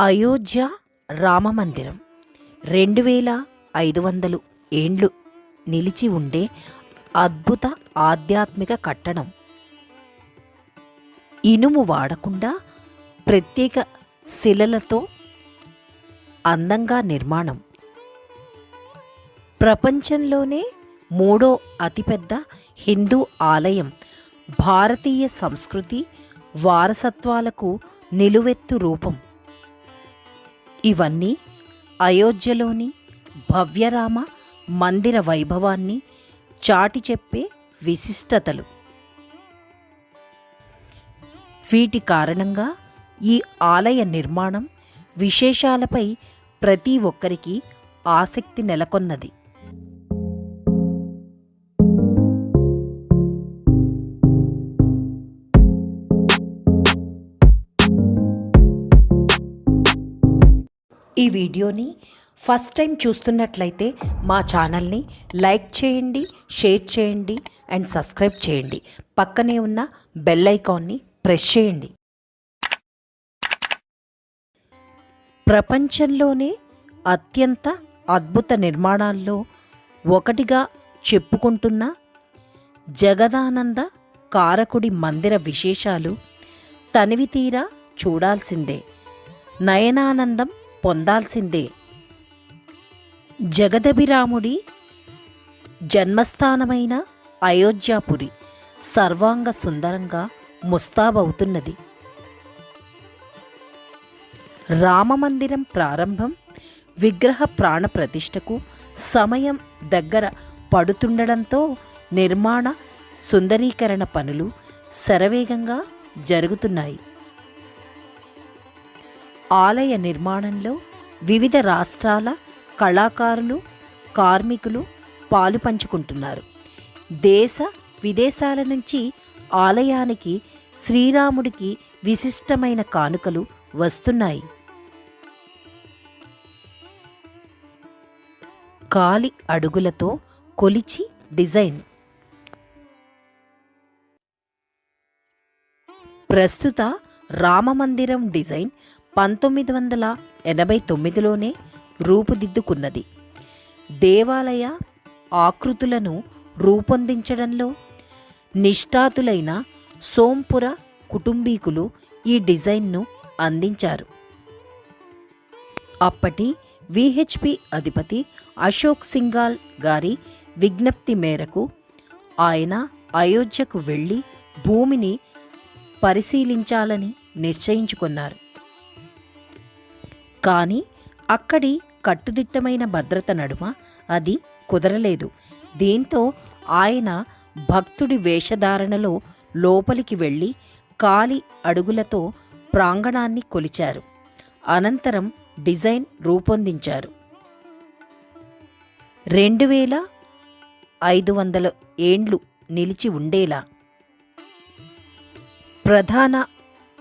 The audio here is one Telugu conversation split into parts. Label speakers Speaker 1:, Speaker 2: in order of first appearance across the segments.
Speaker 1: అయోధ్య రామమందిరం. రెండు వేల ఐదు వందలు ఏండ్లు నిలిచి ఉండే అద్భుత ఆధ్యాత్మిక కట్టడం ఇనుము వాడకుండా ప్రత్యేక శిలలతో అందంగా నిర్మాణం. ప్రపంచంలోనే మూడో అతిపెద్ద హిందూ ఆలయం. భారతీయ సంస్కృతి వారసత్వాలకు నిలువెత్తు రూపం. ఇవన్నీ అయోధ్యలోని భవ్యరామ మందిర వైభవాన్ని చాటి చెప్పే విశిష్టతలు. వీటి కారణంగా ఈ ఆలయ నిర్మాణం విశేషాలపై ప్రతి ఒక్కరికి ఆసక్తి నెలకొన్నది. ఈ వీడియోని ఫస్ట్ టైం చూస్తున్నట్లయితే మా ఛానల్ని లైక్ చేయండి షేర్ చేయండి అండ్ సబ్స్క్రైబ్ చేయండి. పక్కనే ఉన్న బెల్ ఐకాన్ని ప్రెస్ చేయండి. ప్రపంచంలోనే అత్యంత అద్భుత నిర్మాణాల్లో ఒకటిగా చెప్పుకుంటున్న జగదానంద కారకుడి మందిర విశేషాలు తనివి తీరా చూడాల్సిందే. నయనానందం పొందాల్సిందే. జగదభిరాముడి జన్మస్థానమైన అయోధ్యాపురి సర్వాంగ సుందరంగా ముస్తాబవుతున్నది. రామమందిరం ప్రారంభం విగ్రహ ప్రాణ ప్రతిష్టకు సమయం దగ్గర పడుతుండడంతో నిర్మాణ సుందరీకరణ పనులు శరవేగంగా జరుగుతున్నాయి. ఆలయ నిర్మాణంలో వివిధ రాష్ట్రాల కళాకారులు కార్మికులు పాలు పంచుకుంటున్నారు. దేశ విదేశాల నుంచి ఆలయానికి శ్రీరాముడికి విశిష్టమైన కానుకలు వస్తున్నాయి. కాలి అడుగులతో కొలిచి డిజైన్. ప్రస్తుత రామమందిరం డిజైన్ పంతొమ్మిది వందల ఎనభై తొమ్మిదిలోనే రూపుదిద్దుకున్నది. దేవాలయ ఆకృతులను రూపొందించడంలో నిష్ఠాతులైన సోంపుర కుటుంబీకులు ఈ డిజైన్ను అందించారు. అప్పటి విహెచ్పి అధిపతి అశోక్ సింగాల్ గారి విజ్ఞప్తి మేరకు ఆయన అయోధ్యకు వెళ్ళి భూమిని పరిశీలించాలని నిశ్చయించుకున్నారు. కానీ అక్కడి కట్టుదిట్టమైన భద్రత నడుమ అది కుదరలేదు. దీంతో ఆయన భక్తుడి వేషధారణలో లోపలికి వెళ్ళి కాలి అడుగులతో ప్రాంగణాన్ని కొలిచారు. అనంతరం డిజైన్ రూపొందించారు. రెండు వేల ఐదు వందల ఏండ్లు నిలిచి ఉండేలా ప్రధాన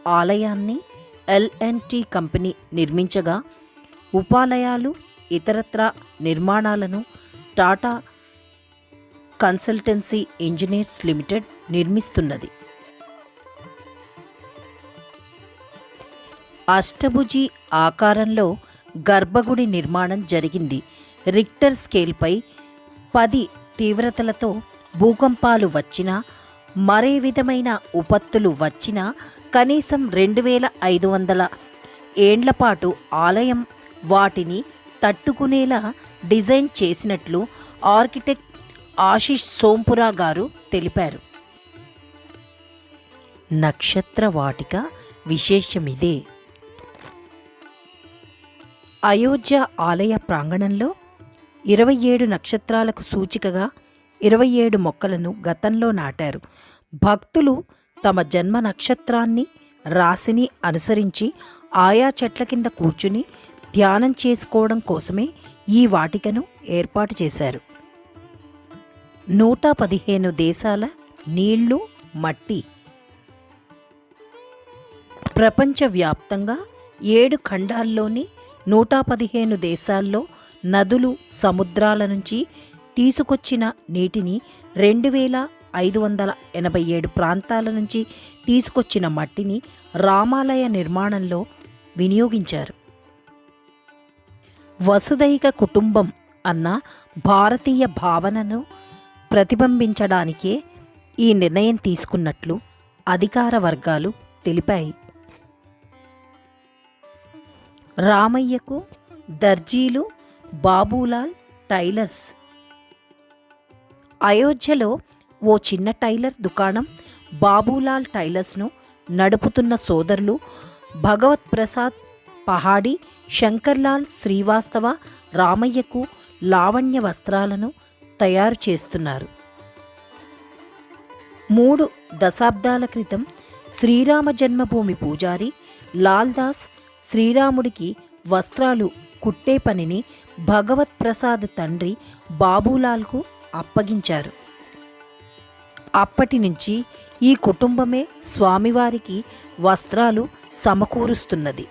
Speaker 1: ఆలయాన్ని ఎల్ఎన్టీ కంపెనీ నిర్మించగా ఉపాలయాలు ఇతరత్ర నిర్మాణాలను టాటా కన్సల్టెన్సీ ఇంజనీర్స్ లిమిటెడ్ నిర్మిస్తున్నది. అష్టభుజి ఆకారంలో గర్భగుడి నిర్మాణం జరిగింది. రిక్టర్ స్కేల్పై పది తీవ్రతలతో భూకంపాలు వచ్చినా మరే విధమైన ఉపత్తులు వచ్చినా కనీసం రెండు వేల ఐదు వందల ఏండ్లపాటు ఆలయం వాటిని తట్టుకునేలా డిజైన్ చేసినట్లు ఆర్కిటెక్ట్ ఆశిష్ సోంపురా గారు తెలిపారు. నక్షత్ర వాటిక విశేషమిదే. అయోధ్య ఆలయ ప్రాంగణంలో ఇరవై ఏడు నక్షత్రాలకు సూచికగా ఇరవై ఏడు మొక్కలను గతంలో నాటారు. భక్తులు తమ జన్మ నక్షత్రాన్ని రాశిని అనుసరించి ఆయా చెట్ల కింద కూర్చుని ధ్యానం చేసుకోవడం కోసమే ఈ వాటికను ఏర్పాటు చేశారు. నూట పదిహేను దేశాల నీళ్ళు మట్టి. ప్రపంచవ్యాప్తంగా ఏడు ఖండాల్లోని నూట పదిహేను దేశాల్లో నదులు సముద్రాల నుంచి తీసుకొచ్చిన నీటిని రెండు వేల ఐదు వందల ఎనభై ఏడు ప్రాంతాల నుంచి తీసుకొచ్చిన మట్టిని రామాలయ నిర్మాణంలో వినియోగించారు. వసుదైక కుటుంబం అన్న భారతీయ భావనను ప్రతిబింబించడానికే ఈ నిర్ణయం తీసుకున్నట్లు అధికార వర్గాలు తెలిపాయి. రామయ్యకు దర్జీలు బాబూలాల్ టైలర్స్. అయోధ్యలో ఓ చిన్న టైలర్ దుకాణం బాబూలాల్ టైలర్స్ను నడుపుతున్న సోదరులు భగవత్ ప్రసాద్ పహాడి శంకర్లాల్ శ్రీవాస్తవ రామయ్యకు లావణ్య వస్త్రాలను తయారు చేస్తున్నారు. మూడు దశాబ్దాల క్రితం శ్రీరామ జన్మభూమి పూజారి లాల్ దాస్ శ్రీరాముడికి వస్త్రాలు కుట్టే పనిని భగవత్ ప్రసాద్ తండ్రి బాబూలాల్కు అప్పగించారు. అప్పటి నుంచి ఈ కుటుంబమే స్వామివారికి వస్త్రాలు సమకూరుస్తున్నది.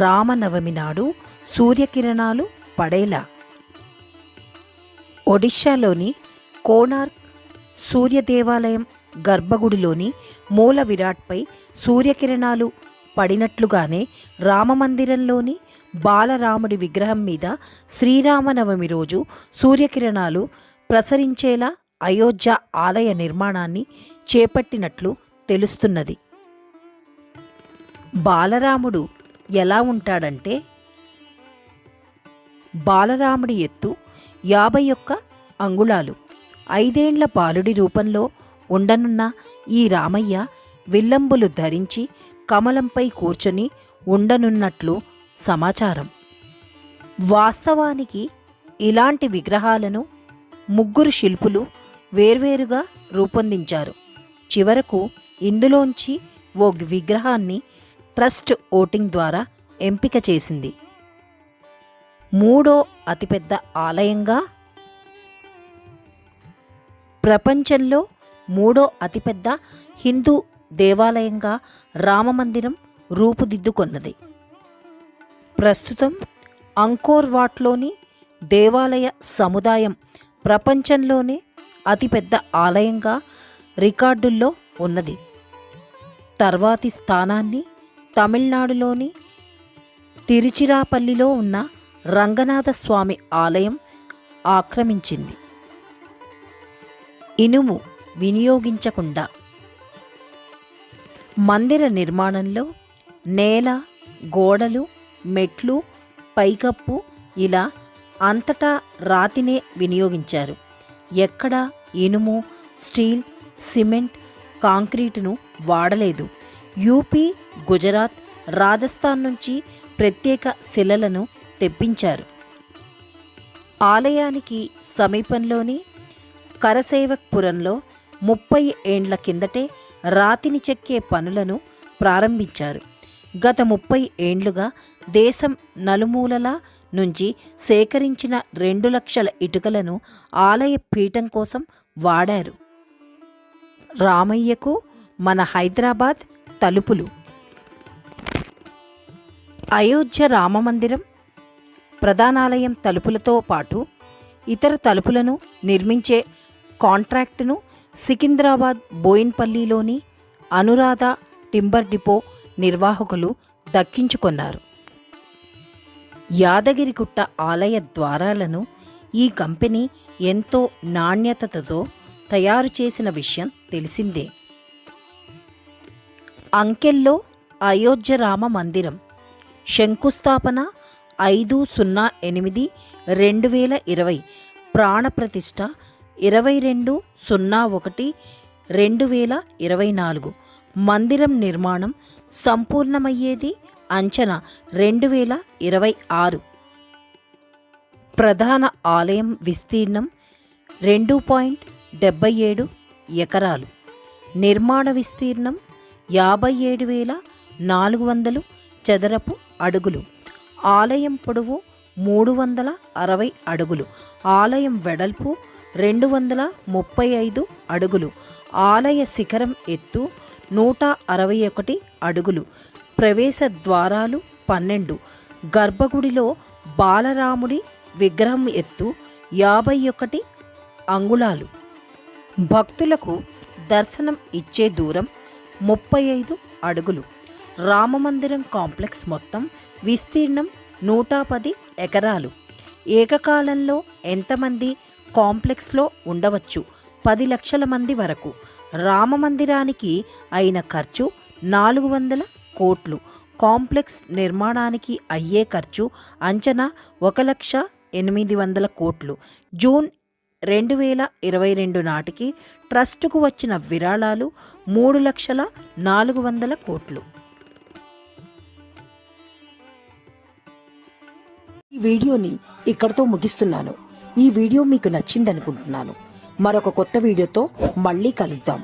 Speaker 1: రామనవమి నాడు సూర్యకిరణాలు పడేలా. ఒడిశాలోని కోనార్క్ సూర్య దేవాలయం గర్భగుడిలోని మూల విరాట్పై సూర్యకిరణాలు పడినట్లుగానే రామమందిరంలోని బాలరాముడి విగ్రహం మీద శ్రీరామనవమి రోజు సూర్యకిరణాలు ప్రసరించేలా అయోధ్య ఆలయ నిర్మాణాన్ని చేపట్టినట్లు తెలుస్తున్నది. బాలరాముడు ఎలా ఉంటాడంటే బాలరాముడి ఎత్తు యాభై ఒక్క అంగుళాలు. ఐదేండ్ల బాలుడి రూపంలో ఉండనున్న ఈ రామయ్య విల్లంబులు ధరించి కమలంపై కూర్చొని ఉండనున్నట్లు సమాచారం. వాస్తవానికి ఇలాంటి విగ్రహాలను ముగ్గురు శిల్పులు వేర్వేరుగా రూపొందించారు. చివరకు ఇందులోంచి ఓ విగ్రహాన్ని ట్రస్ట్ ఓటింగ్ ద్వారా ఎంపిక చేసింది. మూడో అతిపెద్ద ఆలయంగా ప్రపంచంలో మూడో అతిపెద్ద హిందూ దేవాలయంగా రామమందిరం రూపుదిద్దుకొన్నది. ప్రస్తుతం అంకోర్వాట్లోని దేవాలయ సముదాయం ప్రపంచంలోనే అతిపెద్ద ఆలయంగా రికార్డుల్లో ఉన్నది. తర్వాతి స్థానాన్ని తమిళనాడులోని తిరుచిరాపల్లిలో ఉన్న రంగనాథ స్వామి ఆలయం ఆక్రమించింది. ఇనుము వినియోగించకుండా మందిర నిర్మాణంలో నేల గోడలు మెట్లు పైకప్పు ఇలా అంతటా రాతినే వినియోగించారు. ఎక్కడ ఇనుము స్టీల్ సిమెంట్ కాంక్రీటును వాడలేదు. యూపీ గుజరాత్ రాజస్థాన్ నుంచి ప్రత్యేక శిలలను తెప్పించారు. ఆలయానికి సమీపంలోని కరసేవక్పురంలో ముప్పై ఏండ్ల కిందటే రాతిని చెక్కే పనులను ప్రారంభించారు. గత ముప్పై ఏండ్లుగా దేశం నలుమూలల నుంచి సేకరించిన రెండు లక్షల ఇటుకలను ఆలయ పీఠం కోసం వాడారు. రామయ్యకు మన హైదరాబాద్ తలుపులు. అయోధ్య రామమందిరం ప్రధానాలయం తలుపులతో పాటు ఇతర తలుపులను నిర్మించే కాంట్రాక్టును సికింద్రాబాద్ బోయిన్పల్లిలోని అనురాధ టింబర్ డిపో నిర్వాహకులు దక్కించుకొన్నారు. యాదగిరిగుట్ట ఆలయ ద్వారాలను ఈ కంపెనీ ఎంతో నాణ్యతతో తయారు చేసిన విషయం తెలిసిందే. అంకెల్లో అయోధ్య రామ మందిరం శంకుస్థాపన ఐదు సున్నా ఎనిమిది రెండు వేల ఇరవై ప్రాణప్రతిష్ఠ ఇరవై రెండు సున్నా ఒకటి రెండు వేల ఇరవై నాలుగు మందిరం నిర్మాణం సంపూర్ణమయ్యేది అంచనా రెండు వేల ఇరవై ఆరు. ప్రధాన ఆలయం విస్తీర్ణం రెండు పాయింట్ డెబ్బై ఏడు ఎకరాలు. నిర్మాణ విస్తీర్ణం యాభై ఏడు వేల నాలుగు వందలు చదరపు అడుగులు. ఆలయం పొడవు మూడు వందల అరవై అడుగులు. ఆలయం వెడల్పు రెండు వందల ముప్పై ఐదు అడుగులు. ఆలయ శిఖరం ఎత్తు నూట అరవై ఒకటి అడుగులు. ప్రవేశ ద్వారాలు పన్నెండు. గర్భగుడిలో బాలరాముడి విగ్రహం ఎత్తు యాభై ఒకటి అంగుళాలు. భక్తులకు దర్శనం ఇచ్చే దూరం ముప్పై ఐదు అడుగులు. రామమందిరం కాంప్లెక్స్ మొత్తం విస్తీర్ణం నూట పది ఎకరాలు. ఏకకాలంలో ఎంతమంది కాంప్లెక్స్లో ఉండవచ్చు? పది లక్షల మంది వరకు. రామ మందిరానికి అయిన ఖర్చు నాలుగు వందల కోట్లు. కాంప్లెక్స్ నిర్మాణానికి అయ్యే ఖర్చు అంచనా ఒక లక్ష ఎనిమిది వందల కోట్లు. జూన్ రెండు వేల ఇరవై రెండు నాటికి ట్రస్టుకు వచ్చిన విరాళాలు మూడు లక్షల నాలుగు వందల కోట్లు. ఈ వీడియోని ఇక్కడితో ముగిస్తున్నాను. ఈ వీడియో మీకు నచ్చిందనుకుంటున్నాను. మరొక కొత్త వీడియోతో మళ్ళీ కలుద్దాం.